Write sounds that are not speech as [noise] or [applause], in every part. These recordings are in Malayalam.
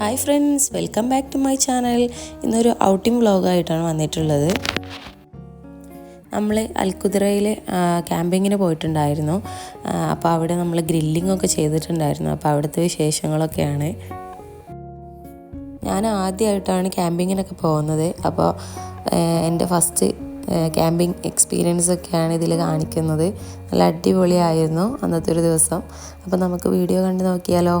Hi friends welcome back to my channel ഇന്നൊരു ഔട്ടിംഗ് വ്ളോഗായിട്ടാണ് വന്നിട്ടുള്ളത്. നമ്മൾ അൽക്കുതിറയിൽ ക്യാമ്പിങ്ങിന് പോയിട്ടുണ്ടായിരുന്നു. അപ്പോൾ അവിടെ നമ്മൾ ഗ്രില്ലിംഗ് ഒക്കെ ചെയ്തിട്ടുണ്ടായിരുന്നു. അപ്പോൾ അവിടുത്തെ വിശേഷങ്ങളൊക്കെയാണ്. ഞാൻ ആദ്യമായിട്ടാണ് ക്യാമ്പിങ്ങിനൊക്കെ പോകുന്നത്. അപ്പോൾ എന്റെ ഫസ്റ്റ് ക്യാമ്പിംഗ് എക്സ്പീരിയൻസ് ഒക്കെയാണ് ഇതിൽ കാണിക്കുന്നത്. നല്ല അടിപൊളിയായിരുന്നു അന്നത്തെ ഒരു ദിവസം. അപ്പോൾ നമുക്ക് വീഡിയോ കണ്ട് നോക്കിയാലോ?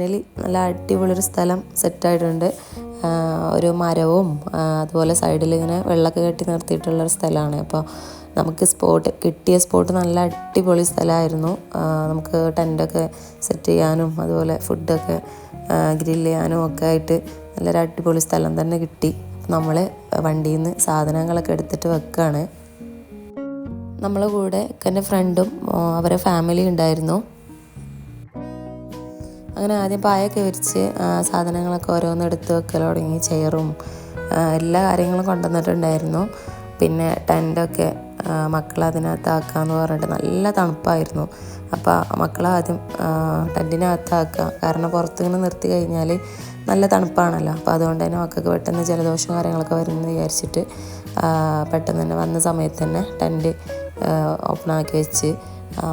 ഫൈനലി നല്ല അടിപൊളിയൊരു സ്ഥലം സെറ്റായിട്ടുണ്ട്. ഒരു മരവും അതുപോലെ സൈഡിൽ ഇങ്ങനെ വെള്ളമൊക്കെ കെട്ടി നിർത്തിയിട്ടുള്ളൊരു സ്ഥലമാണ്. അപ്പോൾ നമുക്ക് സ്പോട്ട് കിട്ടിയ സ്പോട്ട് നല്ല അടിപൊളി സ്ഥലമായിരുന്നു. നമുക്ക് ടെന്റൊക്കെ സെറ്റ് ചെയ്യാനും അതുപോലെ ഫുഡൊക്കെ ഗ്രില്ല് ചെയ്യാനും ഒക്കെ ആയിട്ട് നല്ലൊരു അടിപൊളി സ്ഥലം തന്നെ കിട്ടി. നമ്മൾ വണ്ടിയിൽ നിന്ന് സാധനങ്ങളൊക്കെ എടുത്തിട്ട് വെക്കുകയാണ് നമ്മളെ കൂടെ എന്റെ ഫ്രണ്ടും അവരെ ഫാമിലി ഉണ്ടായിരുന്നു. അങ്ങനെ ആദ്യം പായൊക്കെ വിരിച്ച് സാധനങ്ങളൊക്കെ ഓരോന്ന് എടുത്ത് വെക്കൽ തുടങ്ങി. ചെയറും എല്ലാ കാര്യങ്ങളും കൊണ്ടുവന്നിട്ടുണ്ടായിരുന്നു. പിന്നെ ടെന്റൊക്കെ മക്കൾ അതിനകത്താക്കാന്ന് പറഞ്ഞിട്ട് നല്ല തണുപ്പായിരുന്നു. അപ്പോൾ മക്കളെ ആദ്യം ടെന്റിനകത്താക്കുക കാരണം പുറത്തിങ്ങനെ നിർത്തി കഴിഞ്ഞാൽ നല്ല തണുപ്പാണല്ലോ. അപ്പോൾ അതുകൊണ്ട് തന്നെ മക്കൾക്ക് പെട്ടെന്ന് ജലദോഷം കാര്യങ്ങളൊക്കെ വരുമെന്ന് വിചാരിച്ചിട്ട് പെട്ടെന്ന് തന്നെ വന്ന സമയത്ത് തന്നെ ടെന്റ് ഓപ്പണാക്കി വെച്ച്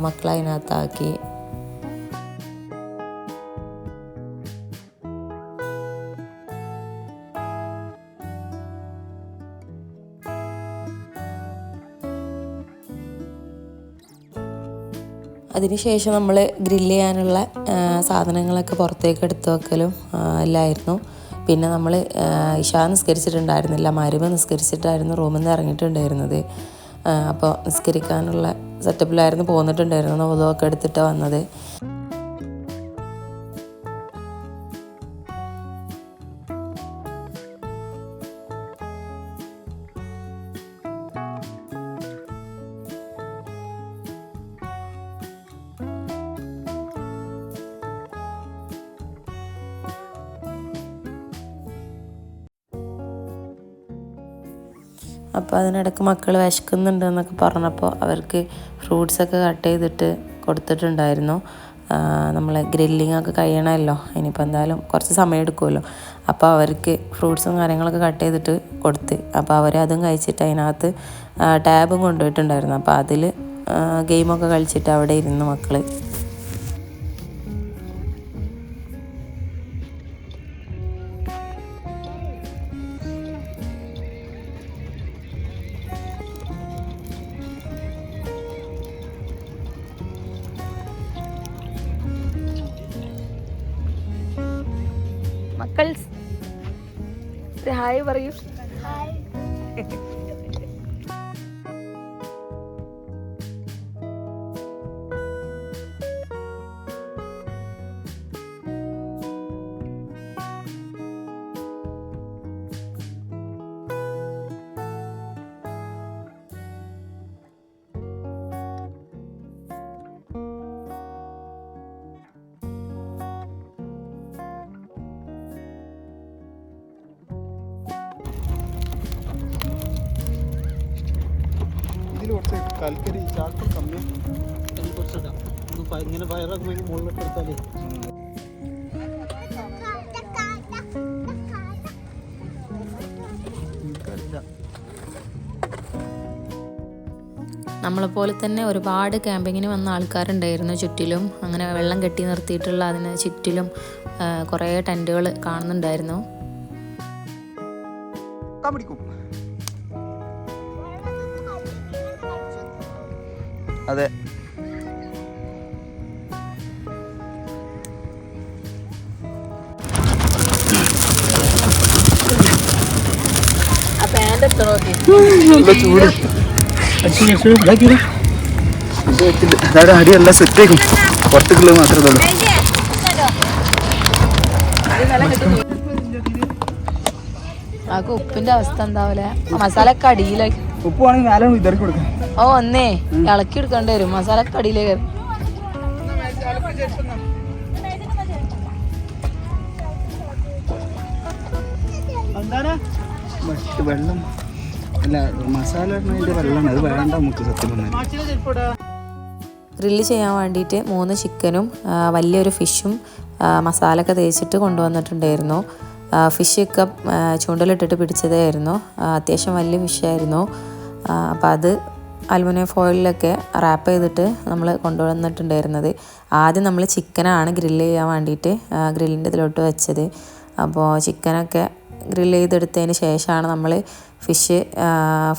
മക്കളതിനകത്താക്കി അതിനുശേഷം നമ്മൾ ഗ്രില്ല് ചെയ്യാനുള്ള സാധനങ്ങളൊക്കെ പുറത്തേക്ക് എടുത്തു വെക്കലും എല്ലായിരുന്നു പിന്നെ നമ്മൾ ഇഷാ നിസ്കരിച്ചിട്ടുണ്ടായിരുന്നില്ല. മരുമ നിസ്കരിച്ചിട്ടായിരുന്നു റൂമിൽ നിന്ന് ഇറങ്ങിയിട്ടുണ്ടായിരുന്നത്. അപ്പോൾ നിസ്കരിക്കാനുള്ള സെറ്റപ്പിലായിരുന്നു പോന്നിട്ടുണ്ടായിരുന്നു നോതൊക്കെ എടുത്തിട്ട് വന്നത്. അപ്പോൾ അതിനിടയ്ക്ക് മക്കൾ വിശക്കുന്നുണ്ട് എന്നൊക്കെ പറഞ്ഞപ്പോൾ അവർക്ക് ഫ്രൂട്ട്സൊക്കെ കട്ട് ചെയ്തിട്ട് കൊടുത്തിട്ടുണ്ടായിരുന്നു. നമ്മൾ ഗ്രില്ലിംഗ് ഒക്കെ കഴിയണമല്ലോ. ഇനിയിപ്പോൾ എന്തായാലും കുറച്ച് സമയം എടുക്കുമല്ലോ. അപ്പോൾ അവർക്ക് ഫ്രൂട്ട്സും കാര്യങ്ങളൊക്കെ കട്ട് ചെയ്തിട്ട് കൊടുത്ത്. അപ്പോൾ അവർ അതും കഴിച്ചിട്ട് അതിനകത്ത് ടാബും കൊണ്ടുപോയിട്ടുണ്ടായിരുന്നു. അപ്പോൾ അതിൽ ഗെയിമൊക്കെ കളിച്ചിട്ട് അവിടെ ഇരുന്നു മക്കൾ മക്കൾ. ഹായ് പറയൂ. ഇതിൽ [laughs] നമ്മളെപ്പോലെ തന്നെ ഒരുപാട് ക്യാമ്പിങ്ങിന് വന്ന ആൾക്കാരുണ്ടായിരുന്നു ചുറ്റിലും. അങ്ങനെ വെള്ളം കെട്ടി നിർത്തിയിട്ടുള്ള അതിന് ചുറ്റിലും കുറേ ടെന്റുകൾ കാണുന്നുണ്ടായിരുന്നു. അതെ. അതായത് അടി എല്ലാം സെറ്റ് ആക്കും പുറത്തേക്കുള്ളത് മാത്രമേ ഉള്ളൂ. ആ ഉപ്പിന്റെ അവസ്ഥ എന്താവൂലേ? മസാല ഒക്കെ അടിയിലേക്ക് ഉപ്പ് വേണമെങ്കിൽ നാലോ ഇതറി കൊടുക്കാം. ഓ ഒന്നേ. ഇളക്കി എടുക്കേണ്ടി വരും. മസാല ഒക്കെ അടിയിലേക്ക് വെള്ളം. അല്ല മസാല വെള്ളമാണ്. അത് വേണ്ട നമുക്ക് സത്യം പറഞ്ഞാൽ ഗ്രില്ല് ചെയ്യാൻ വേണ്ടിയിട്ട് മൂന്ന് ചിക്കനും വലിയൊരു ഫിഷും ആ, മസാല ഒക്കെ തേച്ചിട്ട് കൊണ്ടുവന്നിട്ടുണ്ടായിരുന്നു. ഫിഷൊക്കെ ചൂണ്ടലിട്ടിട്ട് പിടിച്ചതായിരുന്നു. അത്യാവശ്യം വലിയ ഫിഷായിരുന്നു അപ്പോൾ അത് അലുമിനിയം ഫോയിലൊക്കെ റാപ്പ് ചെയ്തിട്ട് നമ്മൾ കൊണ്ടുവന്നിട്ടുണ്ടായിരുന്നത്. ആദ്യം നമ്മൾ ചിക്കനാണ് ഗ്രില്ല് ചെയ്യാൻ വേണ്ടിയിട്ട് ഗ്രില്ലിന്റെ ഇതിലോട്ട് വെച്ചത്. അപ്പോൾ ചിക്കനൊക്കെ ഗ്രില്ല് ചെയ്തെടുത്തതിന് ശേഷമാണ് നമ്മൾ ഫിഷ്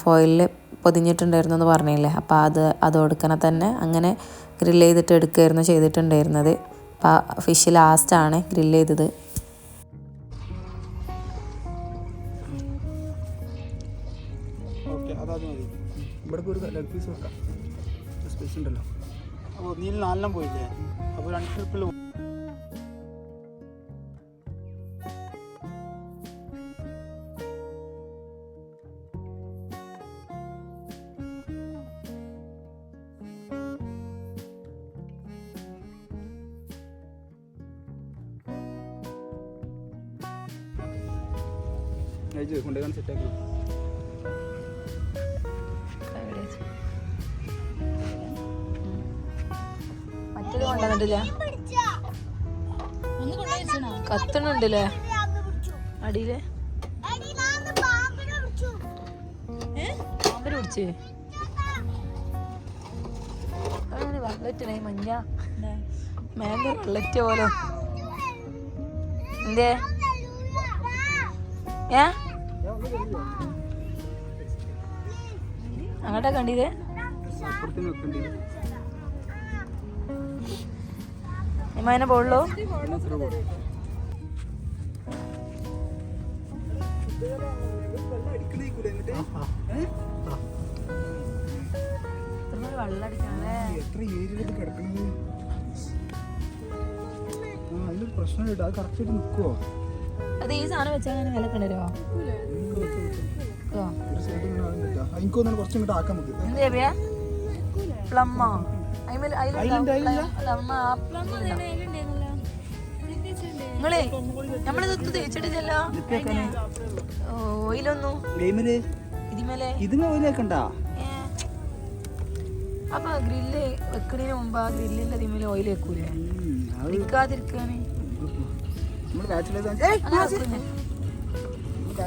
ഫോയിലിൽ പൊതിഞ്ഞിട്ടുണ്ടായിരുന്നു എന്ന് പറഞ്ഞില്ലേ? അപ്പോൾ അത് അത് കൊടുക്കണ തന്നെ അങ്ങനെ ഗ്രിൽ ചെയ്തിട്ട് എടുക്കുകയായിരുന്നു ചെയ്തിട്ടുണ്ടായിരുന്നത്. അപ്പോൾ ഫിഷ് ലാസ്റ്റാണ് ഗ്രിൽ ചെയ്തത്. ഇവിടെ ഒരു ലെഗ് പീസ് വെക്കാം. സ്പേസ് ഉണ്ടല്ലോ. അപ്പോൾ നീ നാലെണ്ണം പോയില്ലേ? അപ്പോൾ രണ്ട് ട്രിപ്പിൽ കത്തണുണ്ടല്ലേ അടിയിൽ? പാമ്പിനെ പിടിച്ച്. മഞ്ഞ. മേലെ വെള്ളറ്റ പോലെ. എന്തേ? ഏ? അങ്ങോട്ടാ കണ്ടില്ലേ ഇമ്മ ഇമ്മനെ പോളൂ അതിലൊരു പ്രശ്നം കേട്ടോ അത് കറക്റ്റ് ആയിട്ട് നിൽക്കുവോ അത് ഈ സാധനം വെച്ചാൽ വില കിണരോ കുറച്ചും ആക്കാൻ നിങ്ങളെ നമ്മളിതൊക്കെ തേച്ചിട്ടില്ലല്ലോ. ഓയിലൊന്നു. ഗെയിമിൽ ഇതിമേലെ? ഇതിന് ഓയിലേക്കണ്ട? ഏ. അപ്പൊ ഗ്രില്ല് വെക്കണതിന് മുമ്പ് ആ ഗ്രില്ലിന്റെ ഇതിമേലെ ഓയിൽ വെക്കൂലേ?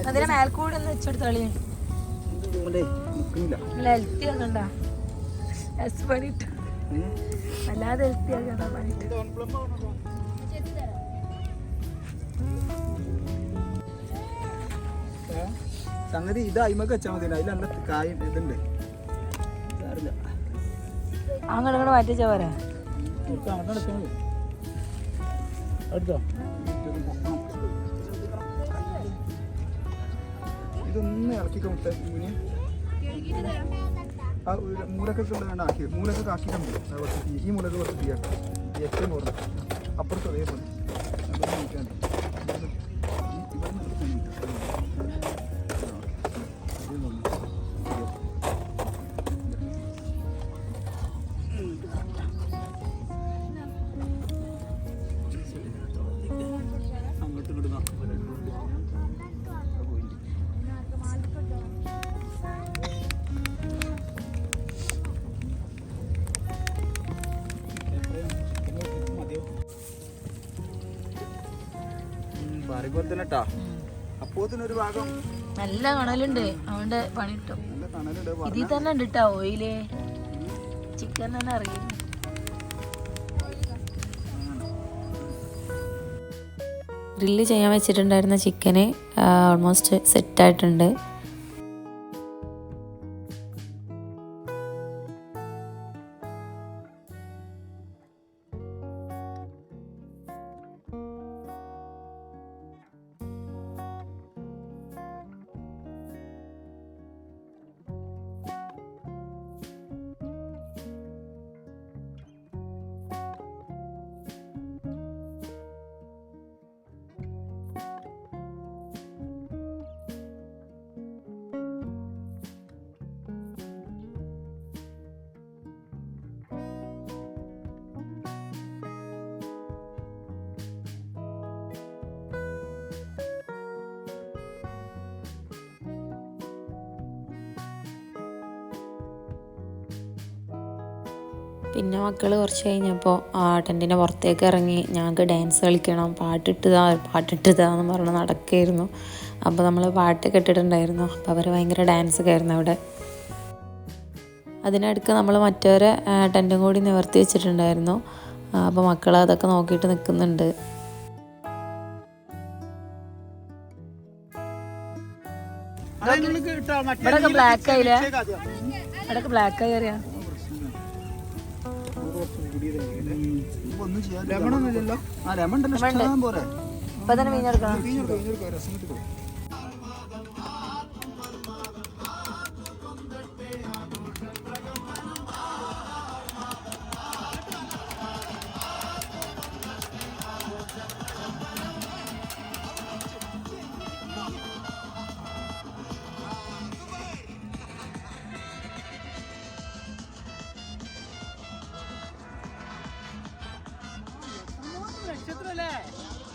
അതിനെ മേൽക്കൂടെ ഒന്ന് വെച്ചെടുത്ത് കളിയാണ് ഹെൽത്തി ആക്കണ്ട. എസ് പണിട്ട് അല്ലാതെ ഹെൽത്തി ആക്കണ്ട പണിട്ട് സംഗതി ഇത് അയിമക്ക് വെച്ചാൽ മതി അതിൽ നല്ല കായും ഇതുണ്ട്. അങ്ങോട്ട് പോരാ? അങ്ങോട്ട് വെച്ചാൽ മതി എടുത്തോ. ഇതൊന്ന് ഇറക്കിക്കോ മുനി ആ വേണ്ട ആക്കി. കുറച്ച് തീ. ഈ മൂലക്ക് കുറച്ച് ഏറ്റവും കൂടുതൽ. അപ്പുറത്ത് അതേപോലെ നോക്കിയാൽ തന്നെ കേട്ടാ അപ്പോത്തിനൊരു ഭാഗം നല്ല കണലുണ്ട് അതുകൊണ്ട് പണി കിട്ടും. നല്ല കണലുണ്ട് ഇതിൽ തന്നെ ഉണ്ട് കേട്ടോ ഓയിൽ. ചിക്കൻ തന്നെ അറിയും. ഗ്രില്ല് ചെയ്യാൻ വെച്ചിട്ടുണ്ടായിരുന്ന ചിക്കന് ഓൾമോസ്റ്റ് സെറ്റായിട്ടുണ്ട്. പിന്നെ മക്കൾ കുറച്ച് കഴിഞ്ഞപ്പോൾ ആ ടെന്റിന്റെ പുറത്തേക്ക് ഇറങ്ങി ഞങ്ങൾക്ക് ഡാൻസ് കളിക്കണം പാട്ടിട്ടുതാ പാട്ടിട്ടതാ എന്ന് പറഞ്ഞ് നടക്കുകയായിരുന്നു അപ്പോൾ നമ്മൾ പാട്ടൊക്കെ ഇട്ടിട്ടുണ്ടായിരുന്നു. അപ്പോൾ അവർ ഭയങ്കര ഡാൻസ് ആയിരുന്നു അവിടെ. അതിനടുക്ക് നമ്മൾ മറ്റവരെ ടെന്റും കൂടി നിവർത്തി വെച്ചിട്ടുണ്ടായിരുന്നു. അപ്പോൾ മക്കൾ അതൊക്കെ നോക്കിയിട്ട് നിൽക്കുന്നുണ്ട് ബ്ലാക്ക് ആയില്ലേ? ബ്ലാക്ക് ആയി അറിയാം. ലെമൺ ഒന്നുമില്ലല്ലോ ആ ലെമൺ ഉണ്ടല്ലോ ഇഷ്ടം പോരെ ഇപ്പൊ തന്നെ മീനെടുക്കണം പിഴിഞ്ഞെടുക്കാം പിഴിഞ്ഞെടുക്കാം രസം കിട്ടിക്കോ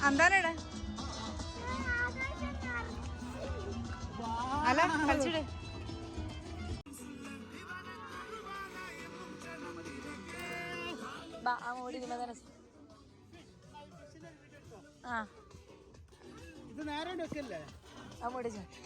എന്താണ് അല്ല കളിച്ചിട്. ആ ഇത് നേരെ വെക്കല്ലേ ആ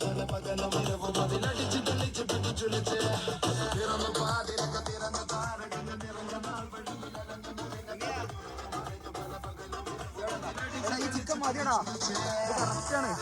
പല പകലും ഇരവും അതിലടിച്ച് തെളിച്ച് പിടിച്ചുളിച്ച് പിറന്നു പാതിരക്ക തിറന്ന താരകങ്ങൾ നിറഞ്ഞ നാൾ വെള്ളം ചിക്കൻ മതിയടാ കറക്റ്റാണ്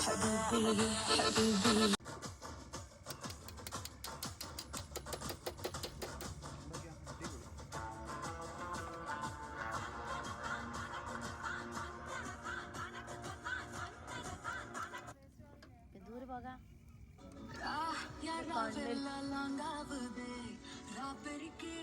അല്ല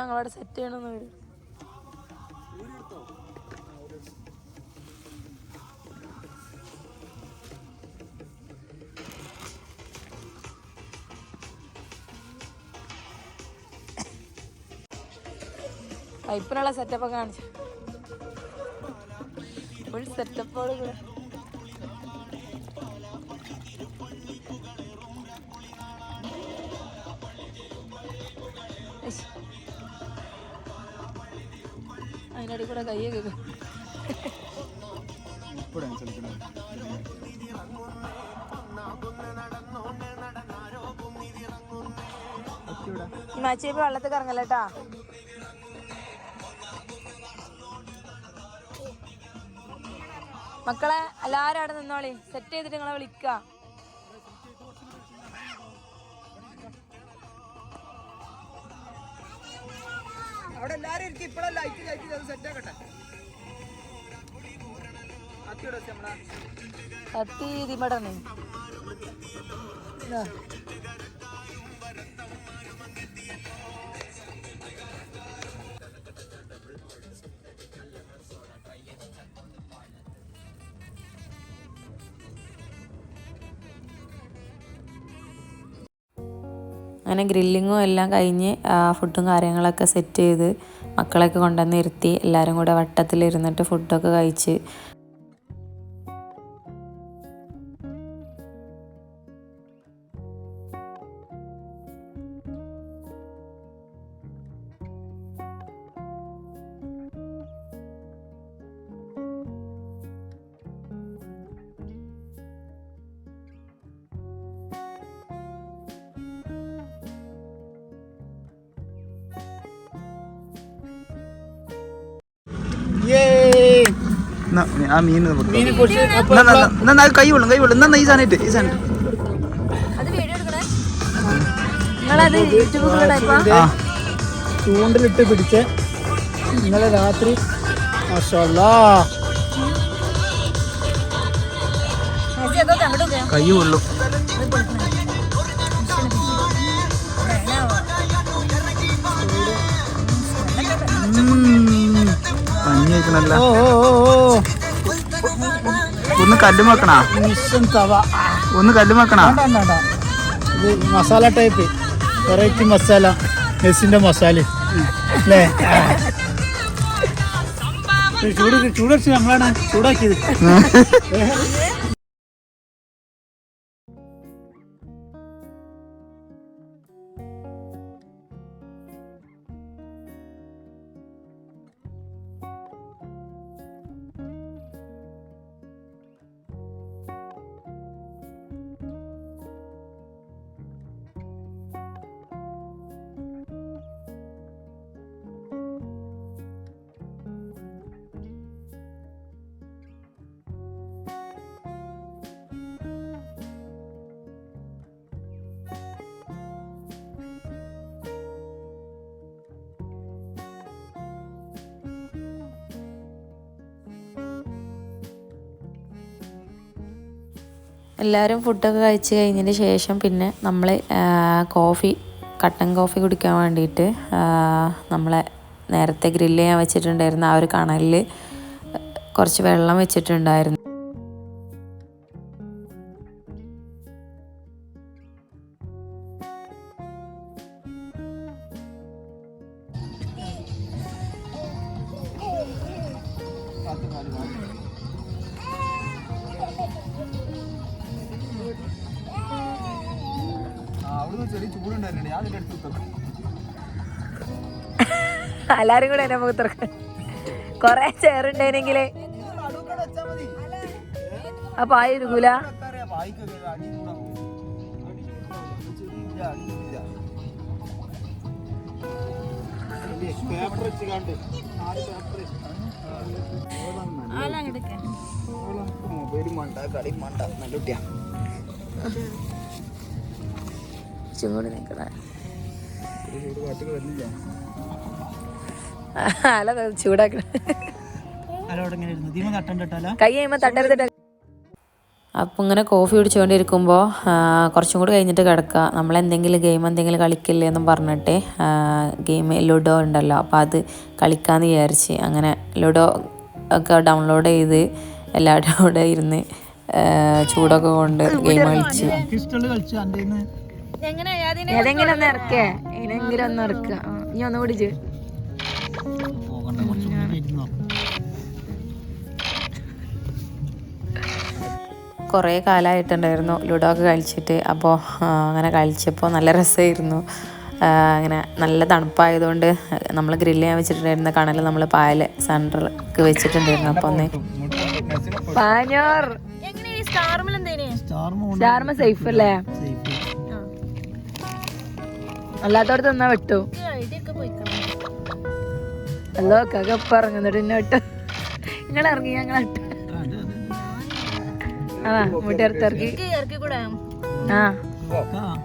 ഞങ്ങളവിടെ സെറ്റ് ചെയ്യണമെന്ന് വരും. ഇപ്പനുള്ള സെറ്റപ്പ് കാണിച്ചു. ഫുൾ സെറ്റപ്പോട് അതിനടി കൂടെ കയ്യൊക്കെ. ഇപ്പൊ മച്ചേപ്പ് വെള്ളത്തിൽ കറങ്ങലേട്ടാ. മക്കളെ എല്ലാരും അവിടെ നിന്നോളി. സെറ്റ് ചെയ്തിട്ട് നിങ്ങളെ വിളിക്ക. സെറ്റ് അങ്ങനെ ഗ്രില്ലിങ്ങും എല്ലാം കഴിഞ്ഞ് ഫുഡും കാര്യങ്ങളൊക്കെ സെറ്റ് ചെയ്ത് മക്കളൊക്കെ കൊണ്ടുവന്ന് ഇരുത്തി എല്ലാവരും കൂടെ വട്ടത്തിലിരുന്നിട്ട് ഫുഡൊക്കെ കഴിച്ച് ആ മീൻ നമുക്ക് കൈ വെള്ളം കൈ വെള്ളം എന്നാ ഈ സാധനം ഈ സാധനം ചൂണ്ടിലിട്ട് പിടിച്ച് ഇന്നലെ രാത്രി കൈ വെള്ളം കഞ്ഞി ഒന്ന് കല്ലും വെക്കണ? മിഷൻ തവ. ഒന്ന് കല്ലും വെക്കണ? വേണ്ട, വേണ്ട, വേണ്ട. ഇത് മസാല ടൈപ്പ് വെറൈറ്റി മസാല. മെസ്സിന്റെ മസാല. അല്ലേ? ചൂട് ചൂടടിച്ച് നമ്മളാണ് ചൂടാക്കിയത്. എല്ലാവരും ഫുഡൊക്കെ കഴിച്ച് കഴിഞ്ഞതിന് ശേഷം പിന്നെ നമ്മൾ കോഫി കട്ടൻ കോഫി കുടിക്കാൻ വേണ്ടിയിട്ട് നമ്മളെ നേരത്തെ ഗ്രില്ല് ചെയ്യാൻ വെച്ചിട്ടുണ്ടായിരുന്ന ആ ഒരു കണലിൽ കുറച്ച് വെള്ളം വെച്ചിട്ടുണ്ടായിരുന്നു. Thank ചെറിയ ചൂടുണ്ടായിരുന്നു ഞാൻ അതിന്റെ അടുത്ത് കുത്തണം. എല്ലാരും കൂടെ എന്നെ മുഖത്തിറക്ക കൊറേ ചേറുണ്ടായിരുന്നെങ്കിലേ അപ്പൊ ആയിരിക്കൂല. പേപ്പർ വെച്ച് മൊബൈലും വേണ്ട നല്ല കുട്ടിയാ. ചൂട് നിൽക്കണ. പാട്ടുകൾ അല്ല ചൂടാക്കണ അലോടെ ഇങ്ങനെ കൈ കോഫി കുടിച്ചുകൊണ്ടിരിക്കുമ്പോൾ കുറച്ചും കൂടി കഴിഞ്ഞിട്ട് കിടക്കുക നമ്മൾ എന്തെങ്കിലും ഗെയിം എന്തെങ്കിലും കളിക്കില്ലേ എന്നും പറഞ്ഞിട്ട് ഗെയിം ലുഡോ ഉണ്ടല്ലോ. അപ്പോൾ അത് കളിക്കാമെന്ന് വിചാരിച്ച് അങ്ങനെ ലുഡോ ഒക്കെ ഡൗൺലോഡ് ചെയ്ത് എല്ലാവരും കൂടെ ഇരുന്ന് ചൂടൊക്കെ കൊണ്ട് ഗെയിം കളിച്ച്. ഏതെങ്കിലും ഒന്ന് ഇറക്കേ. ഏതെങ്കിലും ഒന്ന് ഇറക്ക. നീ ഒന്ന് ഇരുന്നോ കുറേ കാലമായിട്ടുണ്ടായിരുന്നു ലുഡോ ഒക്കെ കളിച്ചിട്ട് അപ്പോൾ അങ്ങനെ കളിച്ചപ്പോൾ നല്ല രസമായിരുന്നു. അങ്ങനെ നല്ല തണുപ്പായതുകൊണ്ട് നമ്മൾ ഗ്രില്ല് ചെയ്യാൻ വെച്ചിട്ടുണ്ടായിരുന്ന കണൽ നമ്മൾ പായൽ സെന്ററിലേക്ക് വെച്ചിട്ടുണ്ടായിരുന്നു. അപ്പോൾ ഒന്ന് പാഞ്ഞോർ. സ്റ്റാർമ സേഫ് അല്ലേ? അല്ലാത്തടത്ത് തന്നാ വിട്ടു. അല്ലോ കകപ്പ് ഇറങ്ങുന്നിട്ട് എന്നെ വിട്ടു. നിങ്ങൾ ഇറങ്ങി ഞങ്ങൾ ആ വീട്ടിറത്ത് ഇറക്കി ആ.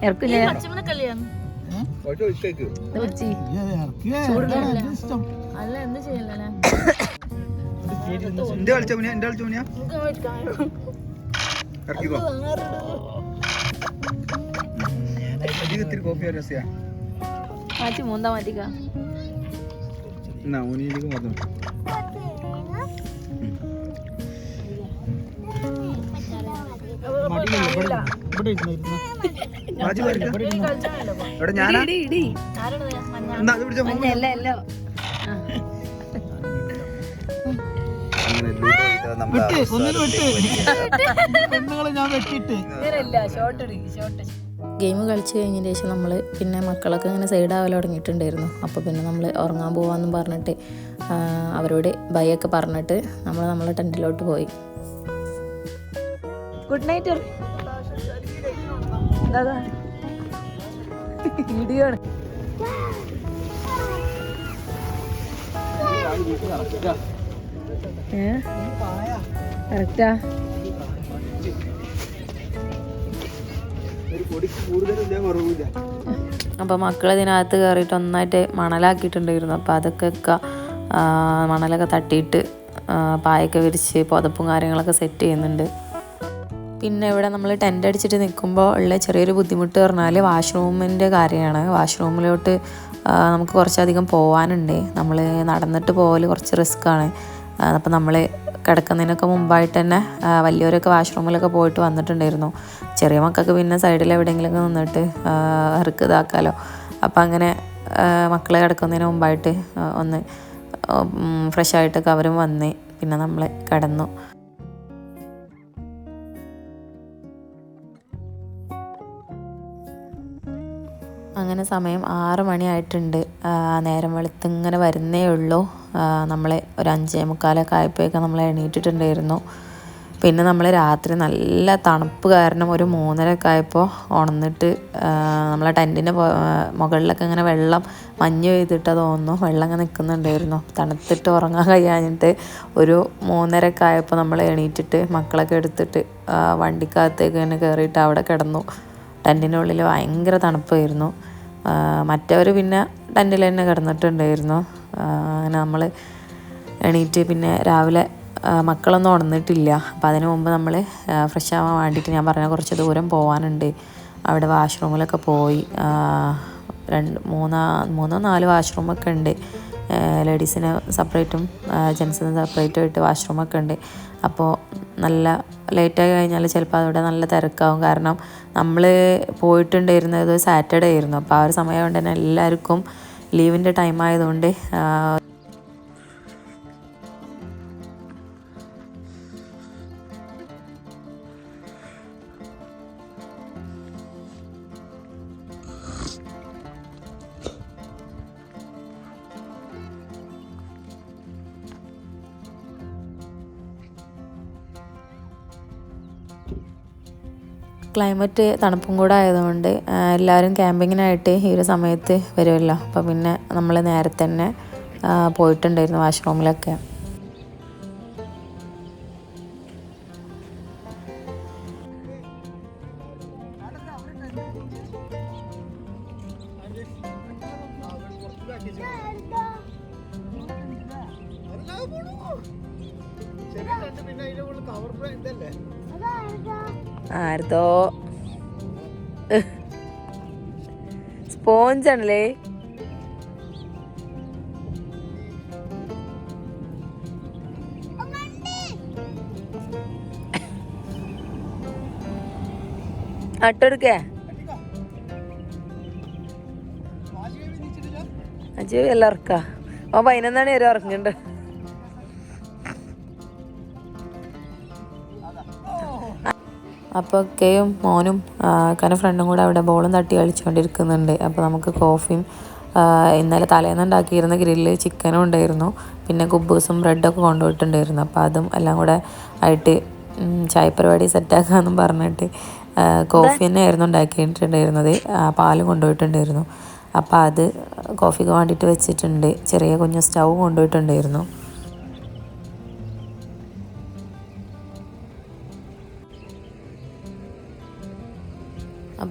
ഇറക്കില്ലേ? അല്ല ചെയ്യല്ലേ? പിടിച്ച്. ഇഷ്ടം എന്റെ കളിച്ച മുനിയ എന്റെ കളിച്ച മുനിയ ഇറക്കിക്കോ ഇതിൽ ഇത്തിരി കോഫി രസിയാ. മാറ്റി മൂന്നാ മാറ്റിക്കാ. എന്നാ മുനിയിലേക്ക് മറന്നു ഞാൻ വെട്ടിട്ട് ഇടി ഷോർട്ട് ഗെയിം കളിച്ച് കഴിഞ്ഞതിന് ശേഷം നമ്മൾ പിന്നെ മക്കളൊക്കെ ഇങ്ങനെ സൈഡാവൽ തുടങ്ങിയിട്ടുണ്ടായിരുന്നു. അപ്പോൾ പിന്നെ നമ്മൾ ഉറങ്ങാൻ പോവാമെന്നും പറഞ്ഞിട്ട് അവരോട് ബൈ ഒക്കെ പറഞ്ഞിട്ട് നമ്മൾ നമ്മളെ ടെന്റിലോട്ട് പോയി. ഗുഡ് നൈറ്റ് വീഡിയോ ആണ് കറക്റ്റാ? അപ്പോൾ മക്കൾ ഇതിനകത്ത് കയറിയിട്ട് ഒന്നായിട്ട് മണലാക്കിയിട്ടുണ്ടായിരുന്നു. അപ്പോൾ അതൊക്കെ മണലൊക്കെ തട്ടിയിട്ട് പായൊക്കെ വിരിച്ച് പുതപ്പും കാര്യങ്ങളൊക്കെ സെറ്റ് ചെയ്യുന്നുണ്ട്. പിന്നെ ഇവിടെ നമ്മൾ ടെന്റ് അടിച്ചിട്ട് നിൽക്കുമ്പോൾ ഉള്ള ചെറിയൊരു ബുദ്ധിമുട്ട് പറഞ്ഞാൽ വാഷ്റൂമിന്റെ കാര്യമാണ്. വാഷ്റൂമിലോട്ട് നമുക്ക് കുറച്ചധികം പോകാനുണ്ട് നമ്മൾ നടന്നിട്ട് പോകൽ കുറച്ച് റിസ്ക്കാണ് അപ്പോൾ നമ്മൾ കിടക്കുന്നതിനൊക്കെ മുമ്പായിട്ട് തന്നെ വലിയവരൊക്കെ വാഷ്റൂമിലൊക്കെ പോയിട്ട് വന്നിട്ടുണ്ടായിരുന്നു. ചെറിയ മക്കൾക്ക് പിന്നെ സൈഡിൽ എവിടെയെങ്കിലുമൊക്കെ നിന്നിട്ട് ഇറക്ക് ഇതാക്കാമല്ലോ അപ്പം അങ്ങനെ മക്കളെ കിടക്കുന്നതിന് മുമ്പായിട്ട് ഒന്ന് ഫ്രഷ് ആയിട്ടൊക്കെ അവരും വന്ന് പിന്നെ നമ്മൾ കിടന്നു. അങ്ങനെ സമയം ആറ് മണിയായിട്ടുണ്ട്. നേരം വെളുത്തിങ്ങനെ വരുന്നേ ഉള്ളൂ. നമ്മളെ ഒരു അഞ്ചേ മുക്കാലൊക്കെ ആയപ്പോഴേക്കും നമ്മൾ എണീറ്റിട്ടുണ്ടായിരുന്നു. പിന്നെ നമ്മൾ രാത്രി നല്ല തണുപ്പ് കാരണം ഒരു മൂന്നരൊക്കെ ആയപ്പോൾ ഉണർന്നിട്ട് നമ്മളെ ടെന്റിന്റെ മുകളിലൊക്കെ ഇങ്ങനെ വെള്ളം മഞ്ഞ് പെയ്തിട്ട് തോന്നുന്നു. വെള്ളം ഇങ്ങനെ നിൽക്കുന്നുണ്ടായിരുന്നു തണുത്തിട്ട് ഉറങ്ങാൻ കഴിയാഞ്ഞിട്ട് ഒരു മൂന്നരൊക്കെ ആയപ്പോൾ നമ്മൾ എണീറ്റിട്ട് മക്കളൊക്കെ എടുത്തിട്ട് വണ്ടിക്കകത്തേക്ക് തന്നെ കയറിയിട്ട് അവിടെ കിടന്നു. ടെന്റിന്റെ ഉള്ളിൽ ഭയങ്കര തണുപ്പായിരുന്നു. മറ്റവർ പിന്നെ ടെന്റിൽ തന്നെ കിടന്നിട്ടുണ്ടായിരുന്നു അങ്ങനെ നമ്മൾ എണീറ്റ് പിന്നെ രാവിലെ മക്കളൊന്നും ഉണർന്നിട്ടില്ല അപ്പോൾ അതിന് മുമ്പ് നമ്മൾ ഫ്രഷ് ആവാൻ വേണ്ടിയിട്ട് ഞാൻ പറഞ്ഞ കുറച്ച് ദൂരം പോകാനുണ്ട് അവിടെ വാഷ്റൂമിലൊക്കെ പോയി. രണ്ട് മൂന്നാ മൂന്നോ നാല് വാഷ്റൂമൊക്കെ ഉണ്ട്. ലേഡീസിന് സെപ്പറേറ്റും ജെൻസിന് സെപ്പറേറ്റും ആയിട്ട് വാഷ്റൂമൊക്കെ ഉണ്ട്. അപ്പോൾ നല്ല ലേറ്റായി കഴിഞ്ഞാൽ ചിലപ്പോൾ അവിടെ നല്ല തിരക്കാവും. കാരണം നമ്മൾ പോയിട്ടുണ്ടായിരുന്നത് സാറ്റർഡേ ആയിരുന്നു. അപ്പോൾ ആ ഒരു സമയം കൊണ്ട് തന്നെ എല്ലാവർക്കും ലീവിന്റെ ടൈം ആയതുകൊണ്ട് ക്ലൈമറ്റ് തണുപ്പും കൂടെ ആയതുകൊണ്ട് എല്ലാവരും ക്യാമ്പിങ്ങിനായിട്ട് ഈ ഒരു സമയത്ത് വരുമല്ലോ അപ്പോൾ പിന്നെ നമ്മൾ നേരത്തെ തന്നെ പോയിട്ടുണ്ടായിരുന്നു വാഷ്റൂമിലൊക്കെ സ്പോഞ്ച് ആണല്ലേ അട്ടെടുക്കേ അജു എല്ലാം ഇറക്കാ ഓ പതിനൊന്നാണ് വരെ ഇറങ്ങുന്നുണ്ട് അപ്പോൾ കെയും മോനും കാരണം ഫ്രണ്ടും കൂടെ അവിടെ ബോളും തട്ടി കളിച്ചുകൊണ്ടിരിക്കുന്നുണ്ട് അപ്പോൾ നമുക്ക് കോഫിയും ഇന്നലെ തലേന്ന് ഉണ്ടാക്കിയിരുന്ന ഗ്രില്ല് ചിക്കനും ഉണ്ടായിരുന്നു. പിന്നെ കുബൂസും ബ്രെഡൊക്കെ കൊണ്ടുപോയിട്ടുണ്ടായിരുന്നു അപ്പോൾ അതും എല്ലാം കൂടെ ആയിട്ട് ചായ പരിപാടി സെറ്റാക്കാമെന്നും പറഞ്ഞിട്ട് കോഫി തന്നെ ആയിരുന്നു ഉണ്ടാക്കിയിട്ടുണ്ടായിരുന്നത് പാലും കൊണ്ടുപോയിട്ടുണ്ടായിരുന്നു അപ്പോൾ അത് കോഫിക്ക് വേണ്ടിയിട്ട് വെച്ചിട്ടുണ്ട്. ചെറിയ കുഞ്ഞു സ്റ്റൗ കൊണ്ടുപോയിട്ടുണ്ടായിരുന്നു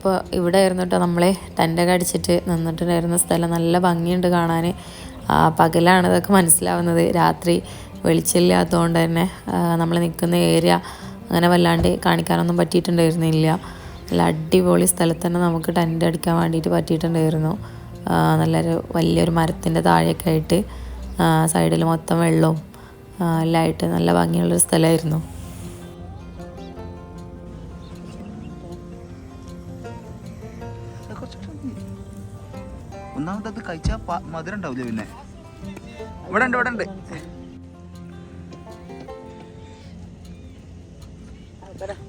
അപ്പോൾ ഇവിടെ ആയിരുന്നു കേട്ടോ നമ്മൾ ടെന്റൊക്കെ അടിച്ചിട്ട് നിന്നിട്ടുണ്ടായിരുന്ന സ്ഥലം. നല്ല ഭംഗിയുണ്ട് കാണാൻ പകലാണ് ഇതൊക്കെ മനസ്സിലാവുന്നത്. രാത്രി വെളിച്ചമില്ലാത്തതുകൊണ്ട് തന്നെ നമ്മൾ നിൽക്കുന്ന ഏരിയ അങ്ങനെ വല്ലാണ്ട് കാണിക്കാനൊന്നും പറ്റിയിട്ടുണ്ടായിരുന്നില്ല. നല്ല അടിപൊളി സ്ഥലത്ത് തന്നെ നമുക്ക് ടെന്റ് അടിക്കാൻ വേണ്ടിയിട്ട് പറ്റിയിട്ടുണ്ടായിരുന്നു. നല്ലൊരു വലിയൊരു മരത്തിന്റെ താഴെയൊക്കെ ആയിട്ട് സൈഡിൽ മൊത്തം വെള്ളവും ആ, എല്ലാം ആയിട്ട് നല്ല ഭംഗിയുള്ളൊരു സ്ഥലമായിരുന്നു. കഴിച്ചാൽ മധുരം ഉണ്ടാവില്ല പിന്നെ? ഇവിടെ ഉണ്ട് ഇവിടെ ഉണ്ട്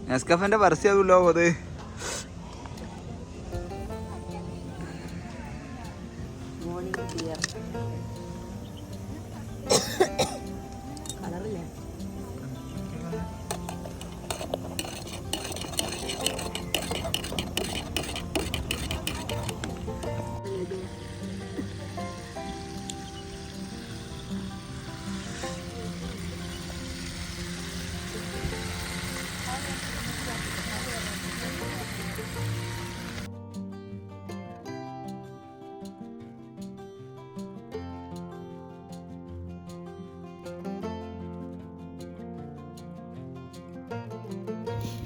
നെസ്കഫിന്റെ പരസ്യമാകുമല്ലോ അത്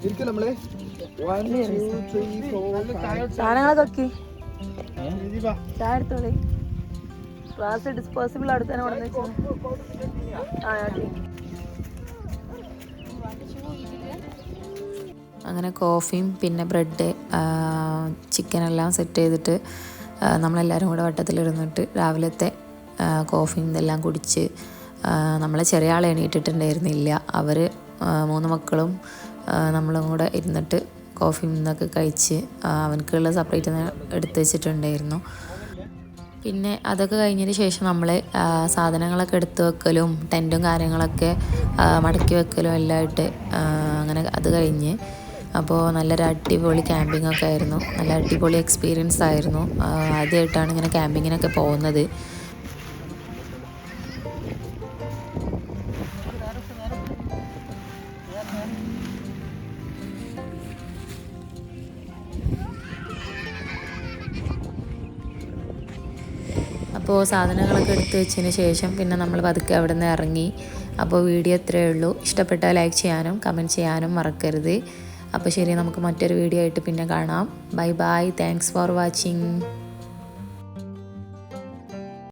ഇരിക്കും നമ്മൾ സാധനങ്ങളൊക്കെ വെക്കി ചായ എടുത്തോളി. ക്ലാസ് ഡിസ്പോസിബിൾ അടുത്ത് തന്നെ കൊണ്ടുവന്ന് വെച്ചു. ആ അങ്ങനെ കോഫിയും പിന്നെ ബ്രെഡ് ചിക്കനെല്ലാം സെറ്റ് ചെയ്തിട്ട് നമ്മളെല്ലാവരും കൂടെ വട്ടത്തിലിരുന്നിട്ട് രാവിലത്തെ കോഫിയും ഇതെല്ലാം കുടിച്ച് നമ്മളെ ചെറിയ ആളെ എണീറ്റിട്ടുണ്ടായിരുന്നില്ല. അവർ മൂന്ന് മക്കളും നമ്മളും കൂടെ ഇരുന്നിട്ട് കോഫി നിന്നൊക്കെ കഴിച്ച് അവനക്കുള്ള സെപ്പറേറ്റ് എടുത്ത് വെച്ചിട്ടുണ്ടായിരുന്നു. പിന്നെ അതൊക്കെ കഴിഞ്ഞതിന് ശേഷം നമ്മൾ സാധനങ്ങളൊക്കെ എടുത്തു വെക്കലും ടെന്റും കാര്യങ്ങളൊക്കെ മടക്കി വെക്കലും എല്ലാം ആയിട്ട് അങ്ങനെ അത് കഴിഞ്ഞ്. അപ്പോൾ നല്ലൊരു അടിപൊളി ക്യാമ്പിംഗ് ഒക്കെ ആയിരുന്നു. നല്ല അടിപൊളി എക്സ്പീരിയൻസ് ആയിരുന്നു. ആദ്യമായിട്ടാണ് ഇങ്ങനെ ക്യാമ്പിങ്ങിനൊക്കെ പോകുന്നത്. അപ്പോൾ സാധനങ്ങളൊക്കെ എടുത്ത് വെച്ചതിന് ശേഷം പിന്നെ നമ്മൾ പതുക്കെ അവിടെ നിന്ന് ഇറങ്ങി. അപ്പോൾ വീഡിയോ ഇത്രയേ ഉള്ളൂ. ഇഷ്ടപ്പെട്ടാൽ ലൈക്ക് ചെയ്യാനും കമന്റ് ചെയ്യാനും മറക്കരുത്. അപ്പോൾ ശരി നമുക്ക് മറ്റൊരു വീഡിയോ ആയിട്ട് പിന്നെ കാണാം. Bye bye thanks for watching